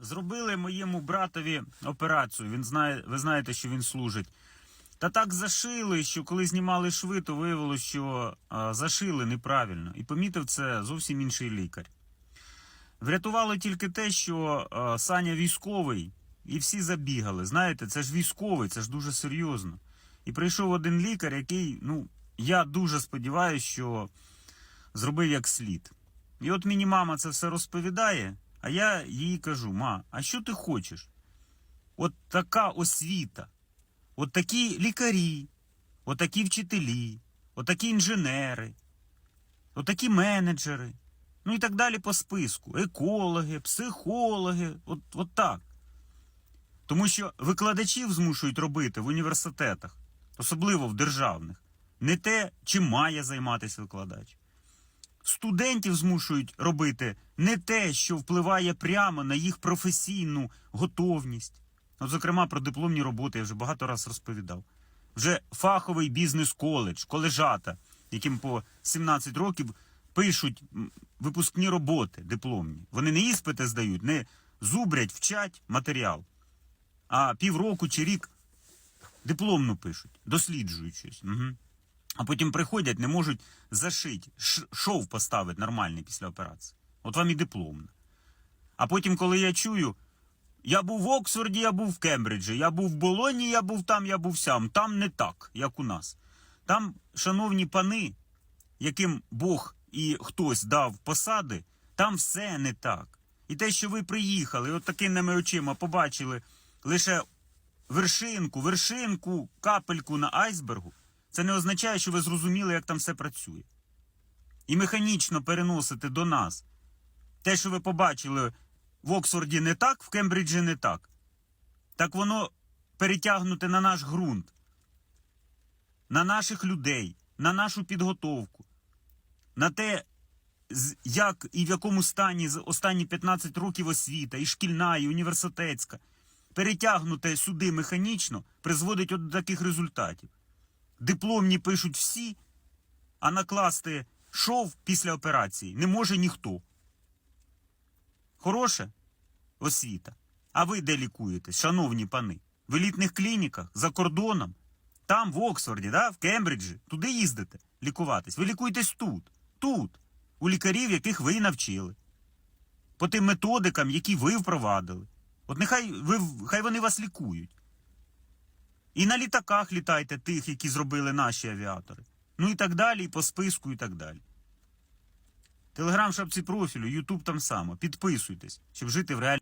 Зробили моєму братові операцію. Він знає, ви знаєте, що він служить. Та так зашили, що коли знімали шви, то виявилося, що а, зашили неправильно. І помітив це зовсім інший лікар. Врятувало тільки те, що а, Саня військовий, і всі забігали. Знаєте, це ж військовий, це ж дуже серйозно. І прийшов один лікар, який, ну, я дуже сподіваюся, що зробив як слід. І от мені мама це все розповідає, а я їй кажу: ма, а що ти хочеш? От така освіта, от такі лікарі, от такі вчителі, от такі інженери, от такі менеджери, ну і так далі по списку. Екологи, психологи, от, от так. Тому що викладачів змушують робити в університетах, особливо в державних, не те, чим має займатися викладач. Студентів змушують робити не те, що впливає прямо на їх професійну готовність. От, зокрема, про дипломні роботи я вже багато раз розповідав. Вже фаховий бізнес-коледж, колежата, яким по 17 років пишуть випускні роботи дипломні. Вони не іспити здають, не зубрять, вчать матеріал, а півроку чи рік дипломну пишуть, досліджують щось. Угу. А потім приходять, не можуть зашити, шов поставити нормальний після операції. От вам і дипломна. А потім, коли я чую, я був в Оксфорді, я був в Кембриджі, я був в Болоні, я був там, я був сям. Там не так, як у нас. Там, шановні пани, яким Бог і хтось дав посади, там все не так. І те, що ви приїхали, от такими очима побачили лише вершинку, вершинку, капельку на айсбергу, це не означає, що ви зрозуміли, як там все працює. І механічно переносити до нас те, що ви побачили в Оксфорді не так, в Кембриджі не так. Так воно перетягнуте на наш ґрунт, на наших людей, на нашу підготовку, на те, як і в якому стані з останні 15 років освіта, і шкільна, і університетська, перетягнуте сюди механічно, призводить до таких результатів. Дипломні пишуть всі, а накласти шов після операції не може ніхто. Хороше освіта. А ви де лікуєтесь, шановні пани? В елітних клініках, за кордоном, там, в Оксфорді, да, в Кембриджі, туди їздите лікуватись. Ви лікуєтесь тут, тут, у лікарів, яких ви навчили. По тим методикам, які ви впровадили. От нехай ви, хай вони вас лікують. І на літаках літайте тих, які зробили наші авіатори. Ну і так далі, і по списку, і так далі. Телеграм шапці профілю, Ютуб там само. Підписуйтесь, щоб жити в реальній.